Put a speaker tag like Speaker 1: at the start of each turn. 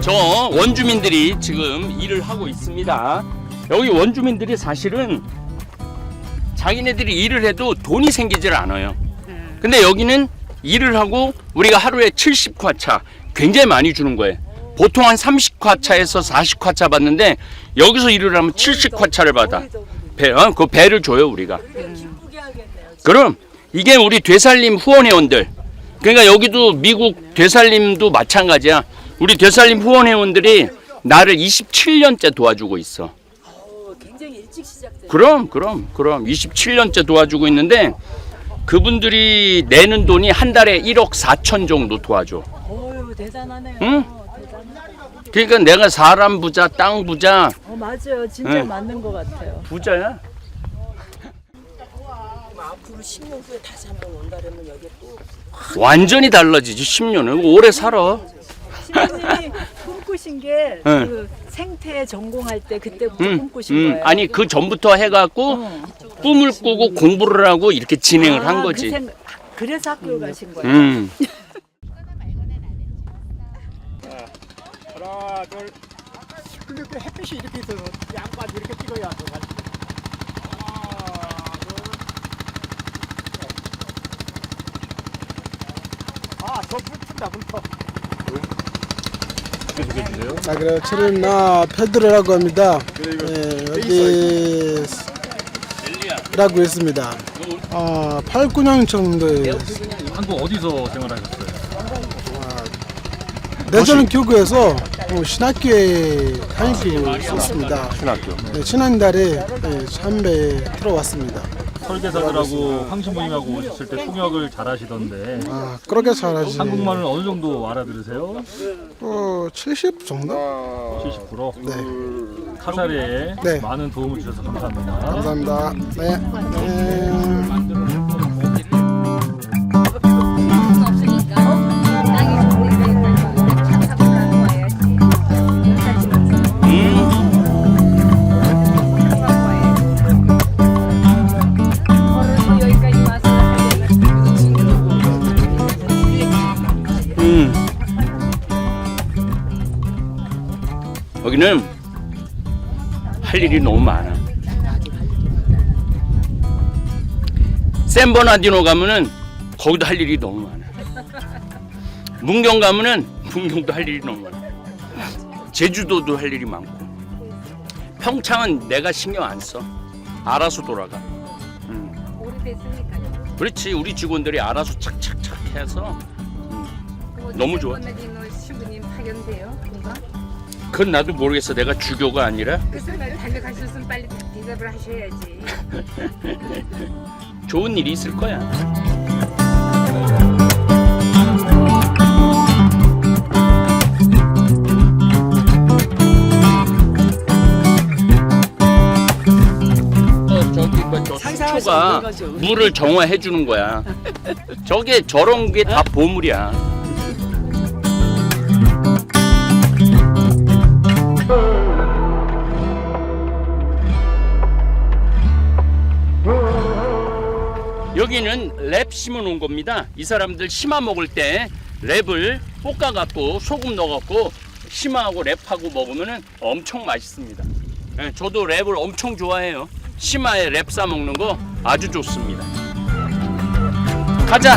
Speaker 1: 저 원주민들이 지금 일을 하고 있습니다. 여기 원주민들이 사실은 자기네들이 일을 해도 돈이 생기질 않아요. 근데 여기는 일을 하고 우리가 하루에 70화차 굉장히 많이 주는 거예요. 보통 한 30화차에서 40화차 받는데 여기서 일을 하면 70화차를 받아. 배, 어? 그 배를 줘요 우리가. 그럼 이게 우리 되살림 후원회원들. 그러니까 여기도 미국 되살림도 마찬가지야. 우리 되살림 후원회원들이 나를 27년째 도와주고 있어.
Speaker 2: 어, 굉장히 일찍 시작된.
Speaker 1: 그럼 그럼 그럼 27년째 도와주고 있는데 그분들이 내는 돈이 한 달에 1억 4천 정도 도와줘.
Speaker 2: 어유 대단하네요.
Speaker 1: 응? 그러니까 내가 사람 부자, 땅 부자,
Speaker 2: 어 맞아요. 진짜
Speaker 1: 네.
Speaker 2: 맞는 것 같아요.
Speaker 1: 부자야.
Speaker 2: 앞으로 10년 후에 다시 한번 온다면 여기 또
Speaker 1: 완전히 달라지지 10년은 오래 살아.
Speaker 2: 신부님이 꿈꾸신 게
Speaker 1: 네.
Speaker 2: 그 생태 전공할 때 그때부터
Speaker 1: 음,
Speaker 2: 꿈꾸신
Speaker 1: 음,
Speaker 2: 거예요.
Speaker 1: 아니 그 전부터 해갖고
Speaker 2: 어.
Speaker 1: 꿈을 꾸고 공부를 하고 이렇게 진행을
Speaker 2: 아,
Speaker 1: 한
Speaker 2: 그
Speaker 1: 거지.
Speaker 2: 생- 그래서 학교 가신 거예요.
Speaker 1: 음.
Speaker 3: 하나 둘 이렇게 햇빛이 이렇게 있어서 양까지 이렇게 찍어야 돼 아,
Speaker 4: 그래요. 저는 나 페드로라고 합니다. 예, 여기 라고 했습니다. 아, 8, 9년 정도에
Speaker 5: 한국 어디서 생활하셨어요?
Speaker 4: 내전 교구에서 뭐 신학교에 다니고 있었습니다. 신학교. 네, 지난달에 네, 참배에 들어왔습니다.
Speaker 5: 설계사들하고 황신부님하고 오셨을 때 통역을 잘하시던데
Speaker 4: 아, 그렇게 잘하지.
Speaker 5: 한국말을 어느 정도 알아들으세요?
Speaker 4: 어, 70 정도?
Speaker 5: 70%?
Speaker 4: 네,
Speaker 5: 카사레에
Speaker 4: 네.
Speaker 5: 많은 도움을 주셔서 감사합니다.
Speaker 4: 감사합니다. 네. 네.
Speaker 1: 여기는 할 일이 너무 많아. 샌버나디노 가면은 거기도 할 일이 너무 많아. 문경 가면은 문경도 할 일이 너무 많아. 제주도도 할 일이 많고. 평창은 내가 신경 안 써. 알아서 돌아가. 음.
Speaker 6: 오래됐으니까요.
Speaker 1: 그렇지 우리 직원들이 알아서 착착착 해서 너무 좋아. 그건 나도 모르겠어. 내가 주교가 아니라
Speaker 6: 그래서 날 달려 가셨으면 빨리 대답을 하셔야지.
Speaker 1: 좋은 일이 있을 거야. 어, 저기 뭐 저
Speaker 2: 상상할 수
Speaker 1: 수초가
Speaker 2: 없는 거죠.
Speaker 1: 물을 정화해 주는 거야. 저게 저런 게 다 보물이야. 여기는 랩 심어 놓은 겁니다. 이 사람들 심어 먹을 때 랩을 볶아 갖고 소금 넣어 갖고 심어하고 랩하고 먹으면 엄청 맛있습니다. 예, 저도 랩을 엄청 좋아해요. 심화에 랩 싸 먹는 거 아주 좋습니다. 가자.